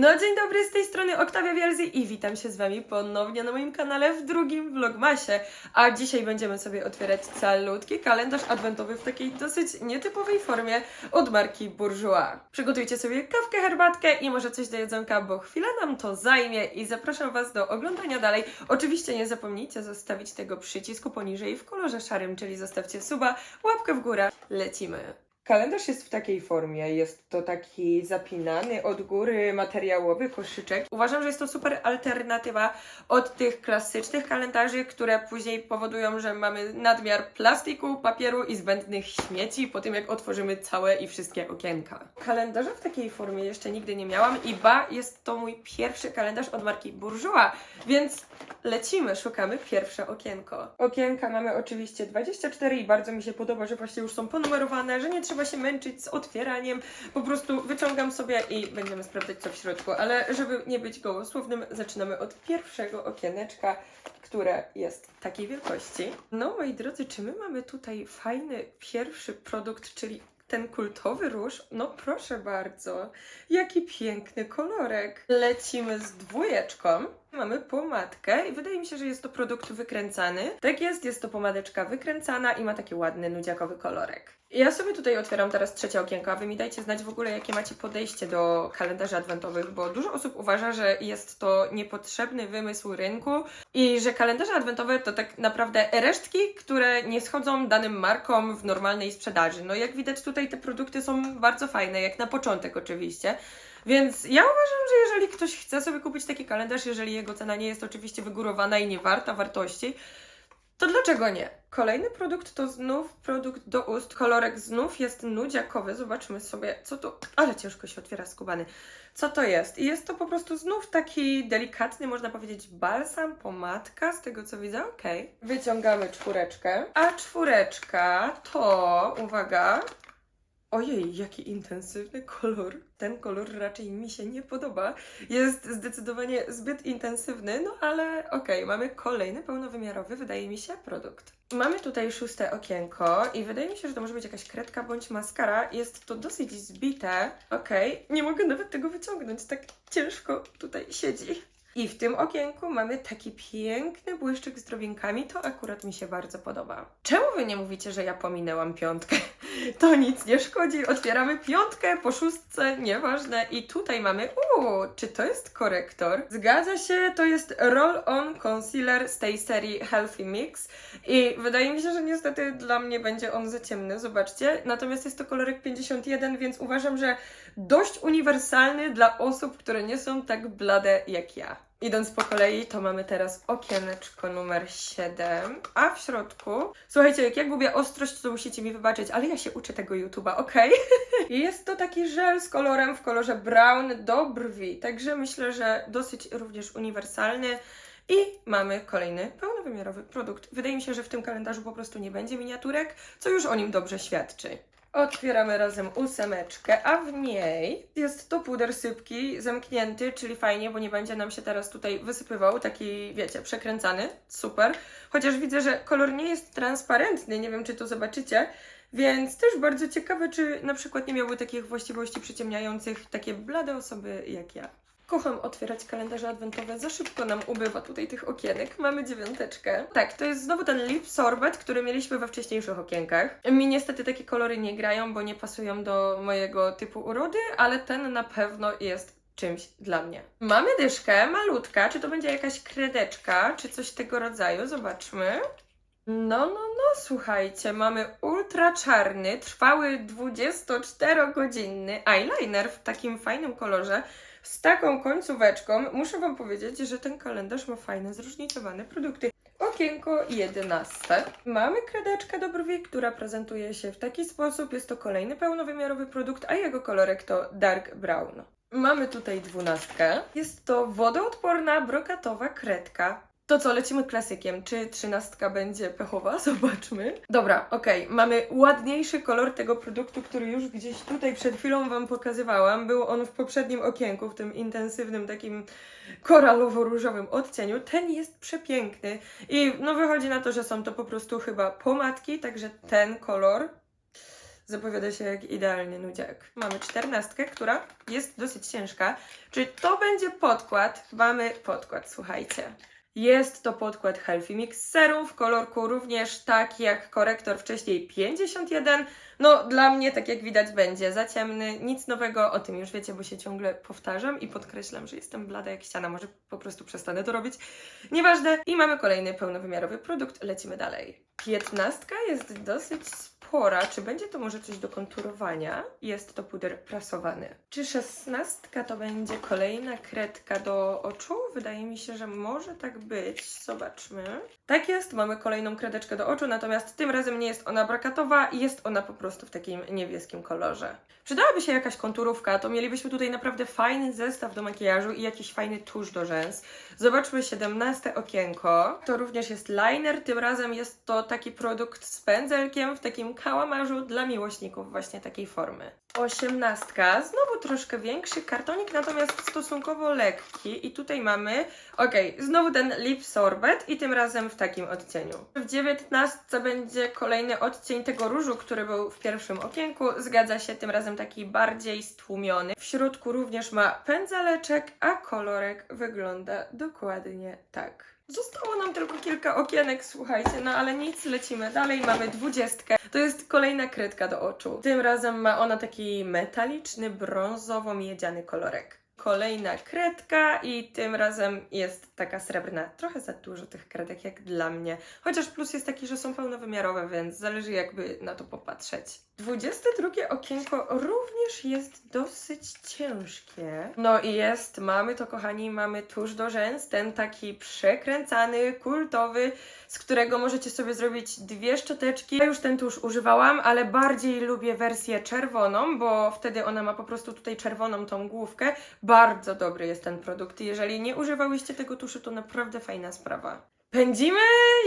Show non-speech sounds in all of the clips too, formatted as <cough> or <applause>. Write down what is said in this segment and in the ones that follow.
No dzień dobry, z tej strony Oktawia Wielzy i witam się z Wami ponownie na moim kanale w drugim vlogmasie. A dzisiaj będziemy sobie otwierać calutki kalendarz adwentowy w takiej dosyć nietypowej formie od marki Bourjois. Przygotujcie sobie kawkę, herbatkę i może coś do jedzonka, bo chwilę nam to zajmie i zapraszam Was do oglądania dalej. Oczywiście nie zapomnijcie zostawić tego przycisku poniżej w kolorze szarym, czyli zostawcie suba, łapkę w górę, lecimy. Kalendarz jest w takiej formie. Jest to taki zapinany od góry materiałowy koszyczek. Uważam, że jest to super alternatywa od tych klasycznych kalendarzy, które później powodują, że mamy nadmiar plastiku, papieru i zbędnych śmieci po tym, jak otworzymy całe i wszystkie okienka. Kalendarza w takiej formie jeszcze nigdy nie miałam i ba, jest to mój pierwszy kalendarz od marki Bourjois, więc lecimy, szukamy pierwsze okienko. Okienka mamy oczywiście 24 i bardzo mi się podoba, że właśnie już są ponumerowane, że nie trzeba się męczyć z otwieraniem. Po prostu wyciągam sobie i będziemy sprawdzać co w środku, ale żeby nie być gołosłownym, zaczynamy od pierwszego okieneczka, które jest takiej wielkości. No moi drodzy, czy my mamy tutaj fajny pierwszy produkt, czyli ten kultowy róż? No proszę bardzo. Jaki piękny kolorek. Lecimy z dwójeczką. Mamy pomadkę i wydaje mi się, że jest to produkt wykręcany. Tak jest, jest to pomadeczka wykręcana i ma taki ładny, nudziakowy kolorek. Ja sobie tutaj otwieram teraz trzecie okienko, a wy mi dajcie znać w ogóle, jakie macie podejście do kalendarzy adwentowych, bo dużo osób uważa, że jest to niepotrzebny wymysł rynku i że kalendarze adwentowe to tak naprawdę resztki, które nie schodzą danym markom w normalnej sprzedaży. No jak widać tutaj te produkty są bardzo fajne, jak na początek oczywiście. Więc ja uważam, że jeżeli ktoś chce sobie kupić taki kalendarz, jeżeli jego cena nie jest oczywiście wygórowana i nie warta wartości, to dlaczego nie? Kolejny produkt to znów produkt do ust. Kolorek znów jest nudziakowy. Zobaczmy sobie, co to. Ale ciężko się otwiera skubany. Co to jest? I jest to po prostu znów taki delikatny, można powiedzieć, balsam, pomadka, z tego co widzę. Okej. Wyciągamy czwóreczkę. A czwóreczka to, uwaga, Ojej, jaki intensywny kolor. Ten kolor raczej mi się nie podoba. Jest zdecydowanie zbyt intensywny, no ale okej, mamy kolejny pełnowymiarowy, wydaje mi się, produkt. Mamy tutaj szóste okienko i wydaje mi się, że to może być jakaś kredka bądź maskara. Jest to dosyć zbite. Okej, nie mogę nawet tego wyciągnąć, tak ciężko tutaj siedzi. I w tym okienku mamy taki piękny błyszczyk z drobinkami. To akurat mi się bardzo podoba. Czemu wy nie mówicie, że ja pominęłam piątkę? <laughs> To nic nie szkodzi. Otwieramy piątkę po szóstce, nieważne. I tutaj mamy, uuu, czy to jest korektor? Zgadza się, to jest Roll On Concealer z tej serii Healthy Mix. I wydaje mi się, że niestety dla mnie będzie on za ciemny, zobaczcie. Natomiast jest to kolorek 51, więc uważam, że dość uniwersalny dla osób, które nie są tak blade jak ja. Idąc po kolei, to mamy teraz okieneczko numer 7, a w środku, słuchajcie, jak ja gubię ostrość, to musicie mi wybaczyć, ale ja się uczę tego YouTube'a? <laughs> I jest to taki żel z kolorem w kolorze brown do brwi, także myślę, że dosyć również uniwersalny. I mamy kolejny pełnowymiarowy produkt. Wydaje mi się, że w tym kalendarzu po prostu nie będzie miniaturek, co już o nim dobrze świadczy. Otwieramy razem ósemeczkę, a w niej jest to puder sypki zamknięty, czyli fajnie, bo nie będzie nam się teraz tutaj wysypywał, taki wiecie, przekręcany, super. Chociaż widzę, że kolor nie jest transparentny, nie wiem czy to zobaczycie, więc też bardzo ciekawe, czy na przykład nie miałby takich właściwości przyciemniających takie blade osoby jak ja. Kocham otwierać kalendarze adwentowe, za szybko nam ubywa tutaj tych okienek. Mamy dziewiąteczkę. Tak, to jest znowu ten lip sorbet, który mieliśmy we wcześniejszych okienkach. Mi niestety takie kolory nie grają, bo nie pasują do mojego typu urody, ale ten na pewno jest czymś dla mnie. Mamy dyszkę, malutka, czy to będzie jakaś kredeczka, czy coś tego rodzaju, zobaczmy. No, no, no, słuchajcie, mamy ultra czarny, trwały 24-godzinny eyeliner w takim fajnym kolorze z taką końcóweczką. Muszę Wam powiedzieć, że ten kalendarz ma fajne, zróżnicowane produkty. Okienko 11. Mamy kredeczkę do brwi, która prezentuje się w taki sposób. Jest to kolejny pełnowymiarowy produkt, a jego kolorek to dark brown. Mamy tutaj dwunastkę. Jest to wodoodporna, brokatowa kredka. To co, lecimy klasykiem. Czy trzynastka będzie pechowa? <laughs> Zobaczmy. Dobra, okej. Mamy ładniejszy kolor tego produktu, który już gdzieś tutaj przed chwilą Wam pokazywałam. Był on w poprzednim okienku, w tym intensywnym, takim koralowo-różowym odcieniu. Ten jest przepiękny. I no wychodzi na to, że są to po prostu chyba pomadki, także ten kolor zapowiada się jak idealny nudziak. Mamy czternastkę, która jest dosyć ciężka. Czy to będzie podkład? Mamy podkład, słuchajcie. Jest to podkład Healthy Mix Serum w kolorku również tak jak korektor wcześniej 51. No dla mnie, tak jak widać, będzie za ciemny. Nic nowego, o tym już wiecie, bo się ciągle powtarzam i podkreślam, że jestem blada jak ściana. Może po prostu przestanę to robić. Nieważne. I mamy kolejny pełnowymiarowy produkt. Lecimy dalej. Piętnastka jest dosyć spora. Czy będzie to może coś do konturowania? Jest to puder prasowany. Czy szesnastka to będzie kolejna kredka do oczu? Wydaje mi się, że może tak być. Zobaczmy. Tak jest, mamy kolejną kredeczkę do oczu, natomiast tym razem nie jest ona brakatowa jest ona po prostu w takim niebieskim kolorze. Przydałaby się jakaś konturówka, to mielibyśmy tutaj naprawdę fajny zestaw do makijażu i jakiś fajny tusz do rzęs. Zobaczmy 17 okienko. To również jest liner, tym razem jest to taki produkt z pędzelkiem w takim kałamarzu dla miłośników właśnie takiej formy. Osiemnastka, znowu troszkę większy kartonik, natomiast stosunkowo lekki i tutaj mamy, okej, znowu ten lip sorbet i tym razem w takim odcieniu. W dziewiętnastce będzie kolejny odcień tego różu, który był w pierwszym okienku, zgadza się, tym razem taki bardziej stłumiony. W środku również ma pędzeleczek, a kolorek wygląda dokładnie tak. Zostało nam tylko kilka okienek, słuchajcie, no ale nic, lecimy dalej. Mamy dwudziestkę. To jest kolejna kredka do oczu. Tym razem ma ona taki metaliczny, brązowo-miedziany kolorek. Kolejna kredka i tym razem jest taka srebrna. Trochę za dużo tych kredek jak dla mnie. Chociaż plus jest taki, że są pełnowymiarowe, więc zależy jakby na to popatrzeć. 22 okienko również jest dosyć ciężkie. No i jest, mamy to kochani, mamy tusz do rzęs, ten taki przekręcany, kultowy, z którego możecie sobie zrobić dwie szczoteczki. Ja już ten tusz używałam, ale bardziej lubię wersję czerwoną, bo wtedy ona ma po prostu tutaj czerwoną tą główkę. Bardzo dobry jest ten produkt. Jeżeli nie używałyście tego tuszu, to naprawdę fajna sprawa. Pędzimy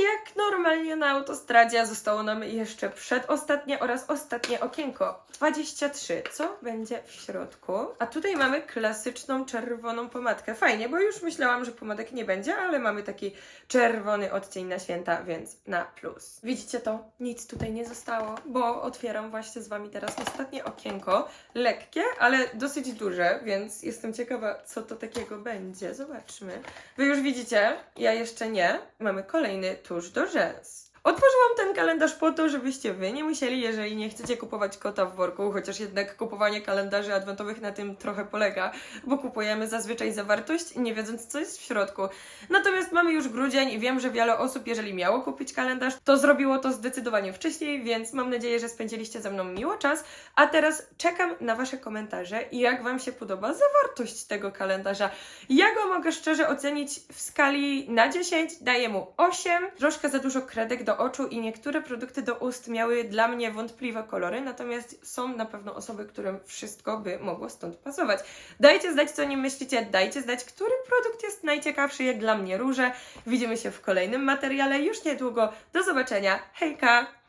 jak normalnie na autostradzie, a zostało nam jeszcze przedostatnie oraz ostatnie okienko. 23. Co będzie w środku? A tutaj mamy klasyczną czerwoną pomadkę. Fajnie, bo już myślałam, że pomadek nie będzie, ale mamy taki czerwony odcień na święta, więc na plus. Widzicie to? Nic tutaj nie zostało, bo otwieram właśnie z Wami teraz ostatnie okienko. Lekkie, ale dosyć duże, więc jestem ciekawa, co to takiego będzie. Zobaczmy. Wy już widzicie, ja jeszcze nie. Mamy kolejny tusz do rzęs. Otworzyłam ten kalendarz po to, żebyście wy nie musieli, jeżeli nie chcecie kupować kota w worku, chociaż jednak kupowanie kalendarzy adwentowych na tym trochę polega, bo kupujemy zazwyczaj zawartość, nie wiedząc co jest w środku. Natomiast mamy już grudzień i wiem, że wiele osób, jeżeli miało kupić kalendarz, to zrobiło to zdecydowanie wcześniej, więc mam nadzieję, że spędziliście ze mną miło czas. A teraz czekam na Wasze komentarze i jak Wam się podoba zawartość tego kalendarza. Ja go mogę szczerze ocenić w skali na 10, daję mu 8. Troszkę za dużo kredek do oczu i niektóre produkty do ust miały dla mnie wątpliwe kolory, natomiast są na pewno osoby, którym wszystko by mogło stąd pasować. Dajcie znać, co o nim myślicie, dajcie znać, który produkt jest najciekawszy, jak dla mnie róże. Widzimy się w kolejnym materiale już niedługo. Do zobaczenia. Hejka!